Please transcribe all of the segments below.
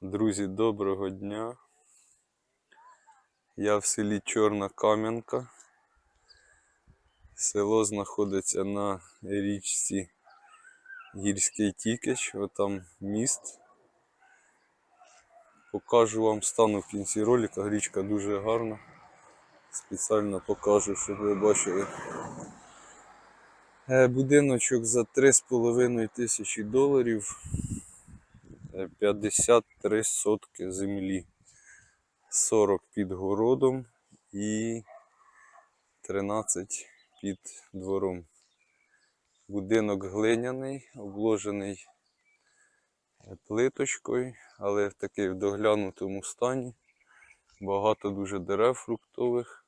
Друзі, доброго дня. Я в селі Чорна Кам'янка. Село знаходиться на річці Гірський Тікич, отам міст. Покажу вам стану в кінці ролика. Річка дуже гарна. Спеціально покажу, щоб ви бачили. Е, Будиночок за 3,5 тисячі доларів. Е, 53 сотки землі. 40 під городом і 13 під двором. Будинок глиняний, обложений плиточкою, але в такий в доглянутому стані. Багато дуже дерев фруктових.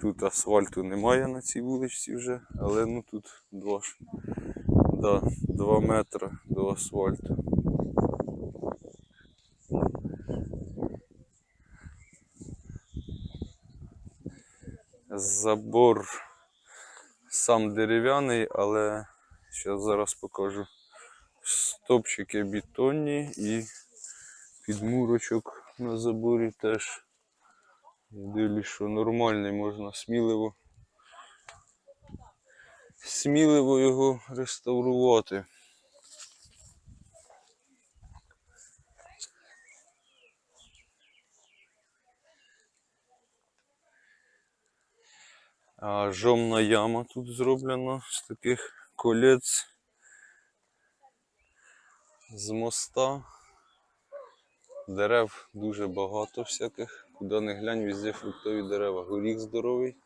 Тут асфальту немає на цій вуличці вже, але ну тут два, да, 2 метри до асфальту. Забор сам дерев'яний, але зараз зараз покажу. Стопчики бетонні і підмурочок на заборі теж. Дивлюсь, що нормальний можна сміливо. Сміливо його реставрувати. А, жомна яма тут зроблена з таких колець з моста. Дерев дуже багато всяких. Куди не глянь, везде фруктові дерева. Горіх здоровий.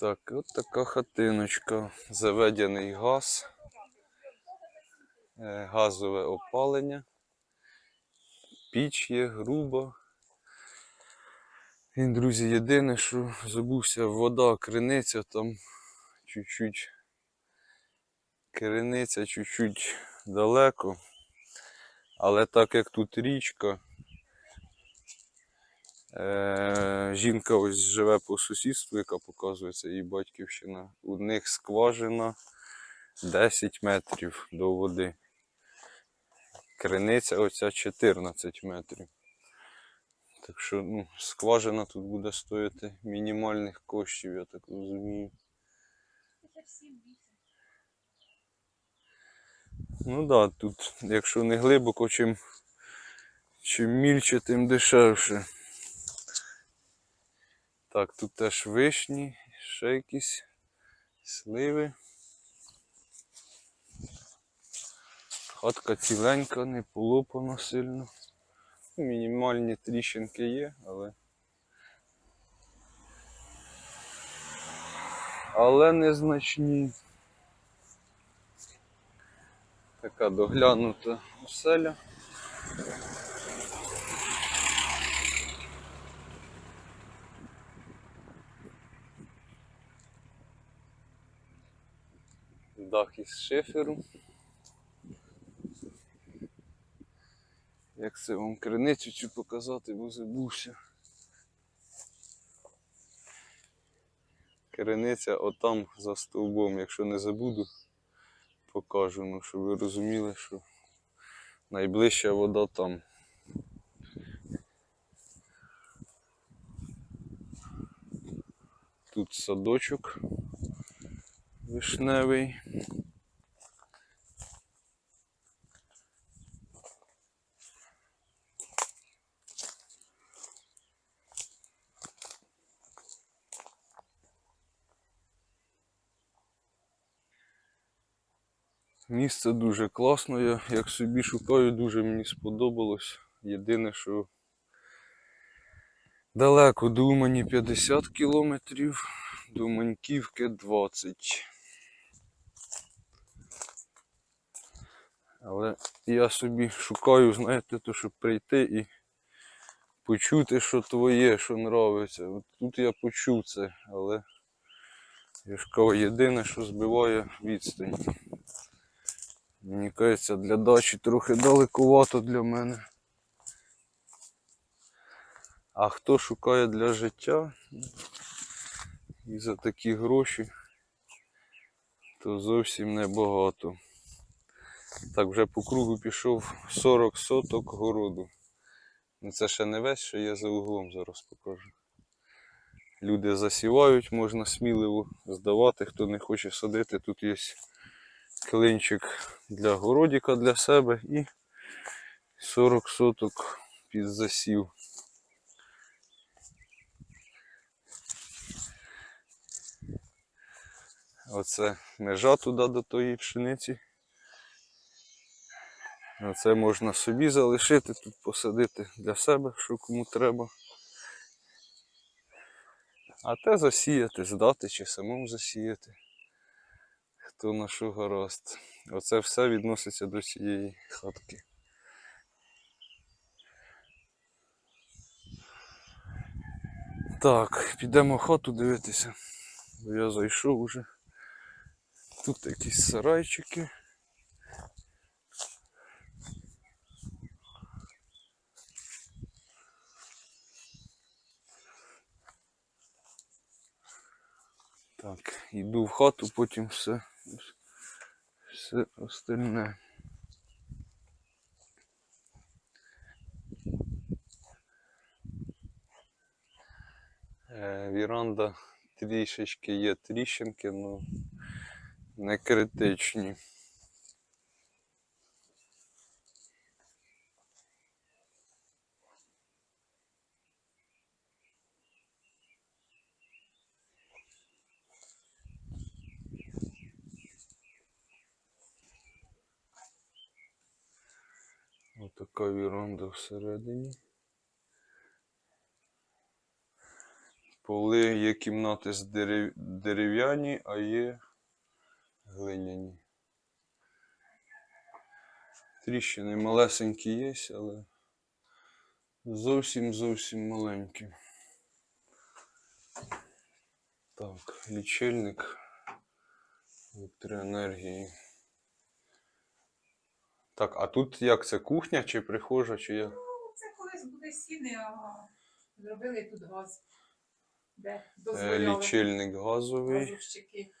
Так, от така хатиночка. Заведений газ. Е, Газове опалення. Піч є груба. І, друзі, єдине, що забувся, вода, криниця там чуть-чуть. Криниця чуть-чуть далеко. Але так як тут річка, е- жінка ось живе по сусідству, яка показується її батьківщина. У них скважина 10 метрів до води. Криниця оця 14 метрів. Так що ну, скважина тут буде стоїти мінімальних коштів, я так розумію. Ну так, да, тут, якщо не глибоко, чим, чим мільче, тим дешевше. Так, тут теж вишні, ще якісь сливи. Хатка ціленька, не полопана сильно. Мінімальні тріщинки є, але. Але незначні. Така доглянута оселя. Із шиферу. Як це вам криницю цю показати, бо забувся. Криниця отам за стовбом, якщо не забуду, покажу, ну, щоб ви розуміли, що найближча вода там. Тут садочок вишневий. Місце дуже класне, я як собі шукаю, дуже мені сподобалось. Єдине, що далеко до Умані 50 кілометрів, до Маньківки 20. Але я собі шукаю, знаєте, то, щоб прийти і почути, що твоє, що нравиться. От тут я почув це, але я ж єдине, що збиває відстань. Мені кажеться, для дачі трохи далекувато для мене. А хто шукає для життя, І за такі гроші то зовсім небагато. Так, вже по кругу пішов 40 соток городу. Ну це ще не весь, що я за углом зараз покажу. Люди засівають, можна сміливо здавати, хто не хоче садити. Тут є клинчик для городика для себе і 40 соток під засів. Оце межа туди до тої пшениці. Оце можна собі залишити, тут посадити для себе, що кому треба. А те засіяти, здати чи самому засіяти. На що гаразд. Оце все відноситься до цієї хатки. Так, підемо в хату дивитися. Бо я зайшов уже. Тут якісь сарайчики. Так, йду в хату, потім все, все остальне. Е, Віранда трішечки є тріщинки, але не критичні. Отака віранда всередині. Поли є кімнати з дерев... дерев'яні, а є глиняні. Тріщини малесенькі є, але зовсім зовсім маленькі. Так, лічильник електроенергії. Так, а тут як це кухня чи прихожа, чи як? Ну, це колись буде сіни, а зробили тут газ. Де Е, дозволяли Лічильник газовий. газовщики.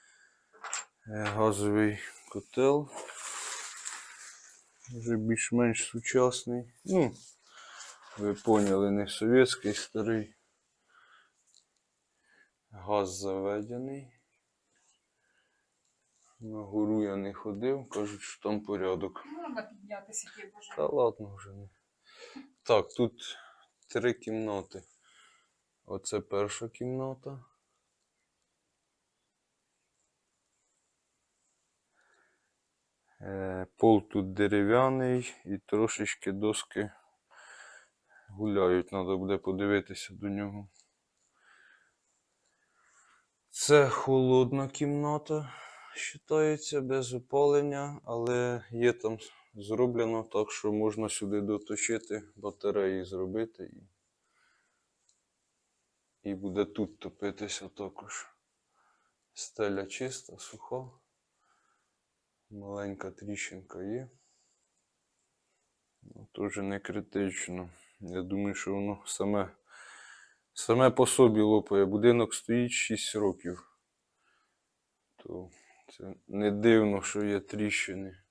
Е, газовий котел. Вже більш-менш сучасний. Ну, ви поняли, не совєтський, старий. Газ заведений. На гору я не ходив, кажуть, що там порядок. Можна піднятися, які боже. Та ладно вже не. Так, тут три кімнати. Оце перша кімната. Е, Пол тут дерев'яний і трошечки доски гуляють. Треба буде подивитися до нього. Це холодна кімната, вважається, без опалення, але є там зроблено так, що можна сюди доточити батареї зробити і, і буде тут топитися також. Стеля чиста, суха. Маленька тріщинка є. Ну, Теж не критично. Я думаю, що воно саме, саме по собі лопає. Будинок стоїть 6 років. То це не дивно, що є тріщини.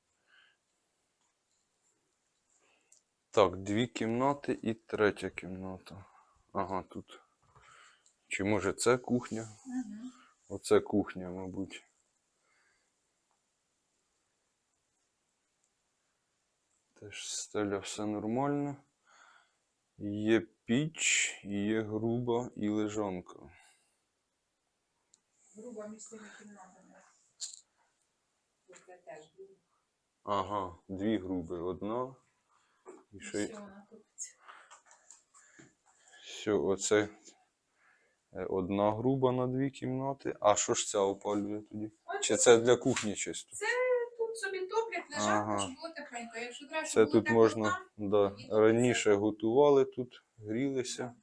Так, дві кімнати і третя кімната. Ага, тут. Чи може це кухня? Угу. Оце кухня, мабуть. Теж стеля все нормально. Є піч, є груба і лежанка. Груба між цими кімнатами. Тут це теж грубо. Ага, дві груби. Одна. І ще й- Все, все, оце е, одна груба на дві кімнати. А що ж ця опалює тоді? А Чи це для кухні чисто? Це Тут собі топлять, лежать, Ага. щоб було тепленько. Якщо треба, Це тут можна, теплота, да, раніше готували тут, грілися.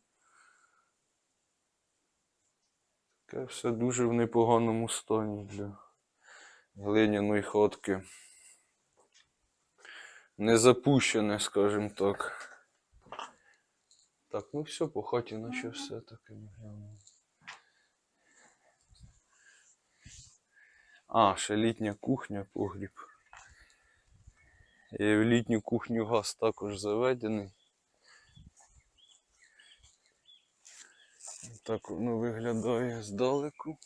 Таке все дуже в непоганому стані для глиняної хатки. Не запущене, скажімо так. Так, ну все, по хаті наче все таке не. А, ще літня кухня, погріб. І в літню кухню газ також заведений. Так воно виглядає здалеку.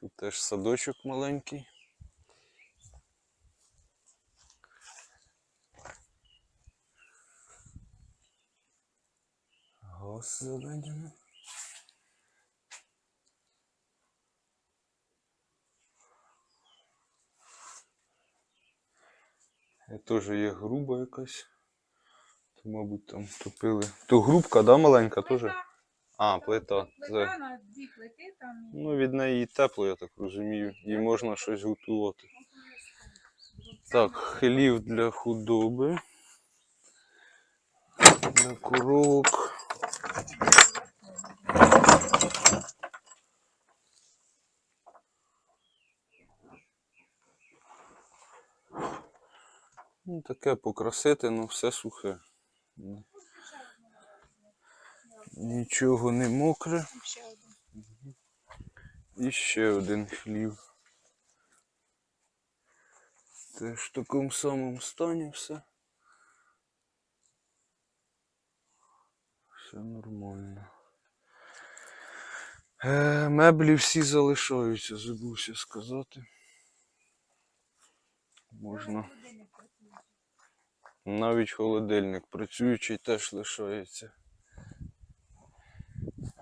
Тут теж садочок маленький. Газ заведений. Е, Теж є груба якась. То, мабуть, там топили. То грубка, да, маленька теж? А, плита. Плита на дві плити там. Ну, від неї і тепло, я так розумію. І можна щось готувати. Так, хлів для худоби. Для коровок. Ну, таке покрасити, ну все сухе. Ні. Нічого не мокре. Ще один. І ще один хлів. Теж в такому самому стані все. Все нормально. Е, меблі всі залишаються, забувся сказати. Можна. Навіть холодильник працюючий теж лишається.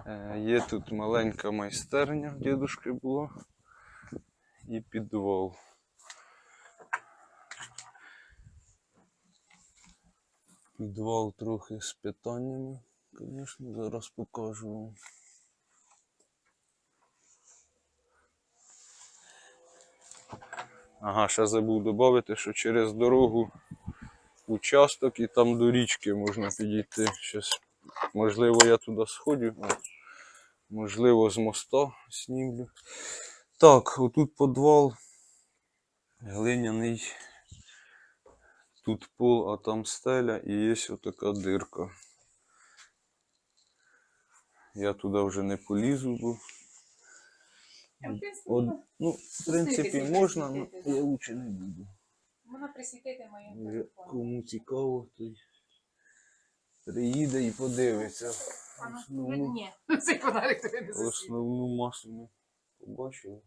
Е, Є тут маленька майстерня, в дідушки була, і підвал. Підвал трохи з питаннями, звісно, зараз покажу вам. Ага, ще забув додати, що через дорогу участок і там до річки можна підійти. Щас, можливо, я туди сходю, можливо, з моста знімлю. Так, отут підвал глиняний. Тут пол, а там стеля і є отака дирка. Я туди вже не полізу, бо От, ну, в принципі, можна, але я лучше не буду. Можна присвітити моїм телефоном. Кому цікаво, той приїде і подивиться. А ну, Основну, Ні, цей фонарик тобі не засвітить. основну масу ми побачили.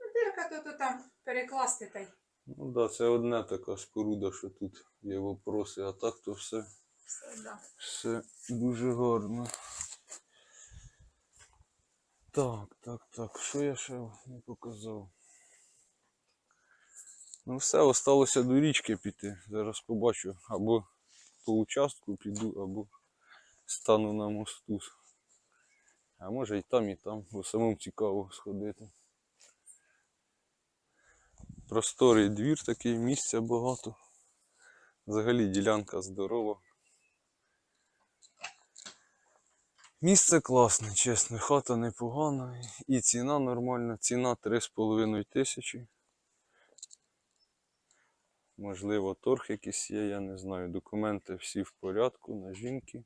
Ну, Дирка то, то там перекласти та й Ну так, да, це одна така споруда, що тут є вопроси, а так то все, все, да. все дуже гарно. Так, так, так, що я ще не показав? Ну все, осталося до річки піти. Зараз побачу. Або по участку піду, або стану на мосту. А може і там, і там, бо самому цікаво сходити. Просторий двір такий, місця багато. Взагалі ділянка здорова. Місце класне, чесно, хата непогана. І ціна нормальна. Ціна 3,5 тисячі. Можливо, торг якийсь є, я не знаю. Документи всі в порядку на жінки.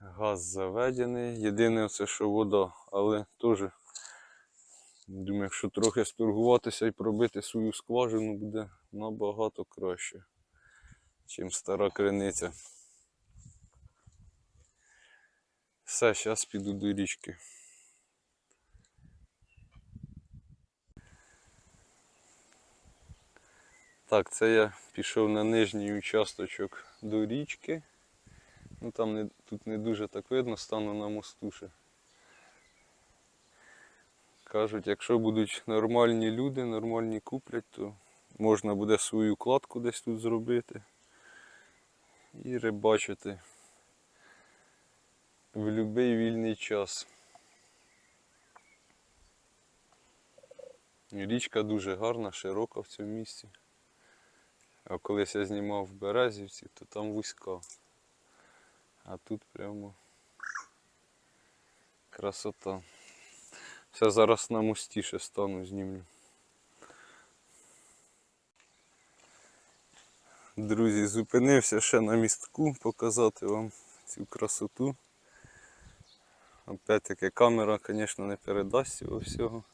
Газ заведений. Єдине це, що вода, але теж. Думаю, якщо трохи сторгуватися і пробити свою скважину буде набагато краще, ніж стара криниця. Все, зараз піду до річки. Так, це я пішов на нижній участочок до річки. Ну там не, тут не дуже так видно, стану на мосту. Кажуть, якщо будуть нормальні люди, нормальні куплять, то можна буде свою кладку десь тут зробити і рибачити в будь-який вільний час. Річка дуже гарна, широка в цьому місці. А колись я знімав в Березівці, то там вузька. А тут прямо красота. Все зараз на мості ще стану знімлю. Друзі, зупинився ще на містку показати вам цю красоту. Опять-таки камера, звісно, не передасть цього всього.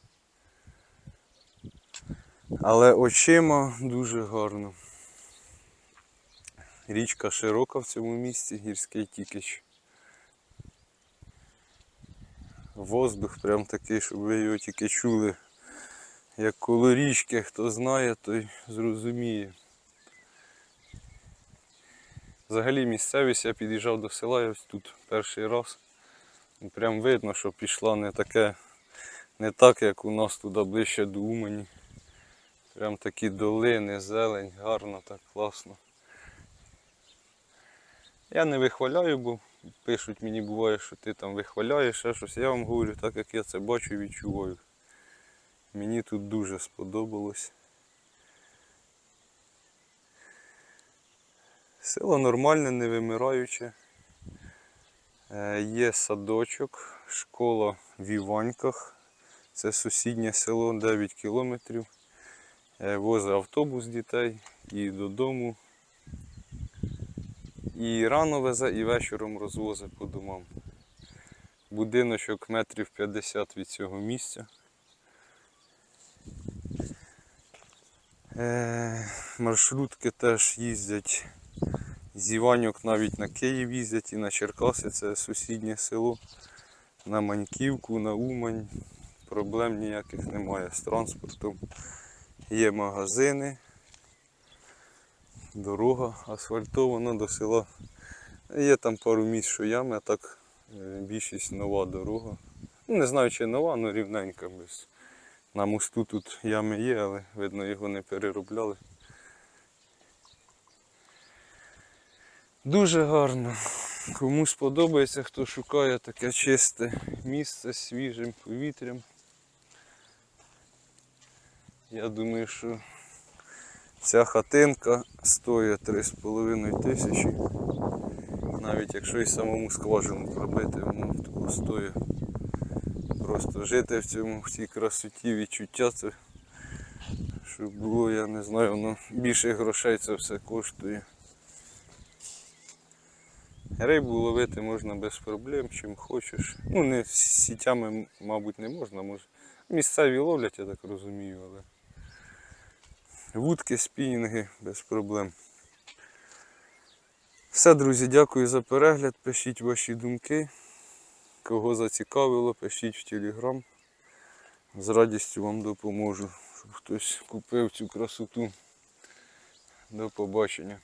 Але очима дуже гарно. Річка широка в цьому місці, гірський тікич. Воздух прям такий, щоб ви його тільки чули. Як коло річки, хто знає, той зрозуміє. Взагалі місцевість я під'їжджав до села я ось тут перший раз. Прям видно, що пішла не таке, не так, як у нас туди ближче до Умані. Прям такі долини, зелень, гарно, так класно. Я не вихваляю, бо пишуть мені буває, що ти там вихваляєш, ще щось. Я вам говорю так, як я це бачу і відчуваю. Мені тут дуже сподобалось. Село нормальне, не вимираюче. Е, Є садочок, школа в Іваньках. Це сусіднє село 9 кілометрів. Е, Возить автобус дітей і додому. І рано везе, і вечором розвозить по домам. Будиночок метрів 50 від цього місця. Е, маршрутки теж їздять з Іваньок навіть на Київ їздять і на Черкаси, це сусіднє село. На Маньківку, на Умань. Проблем ніяких немає з транспортом. Є магазини, дорога асфальтована до села. Є там пару місць, що ями, а так е, більшість нова дорога. Ну, не знаю, чи нова, але рівненька. Без... На мосту тут ями є, але видно його не переробляли. Дуже гарно. Кому сподобається, хто шукає таке чисте місце з свіжим повітрям. Я думаю, що ця хатинка стоїть 3,5 тисячі. Навіть якщо і самому скважину пробити, воно того стоїть. Просто жити в цьому, в цій красоті, відчуття це, щоб було, я не знаю, воно більше грошей це все коштує. Рибу ловити можна без проблем, чим хочеш. Ну, не з сітями, мабуть, не можна. Може. Місцеві ловлять, я так розумію, але вудки, спінінги без проблем. Все, друзі, дякую за перегляд. Пишіть ваші думки. Кого зацікавило, пишіть в телеграм. З радістю вам допоможу, щоб хтось купив цю красоту. До побачення.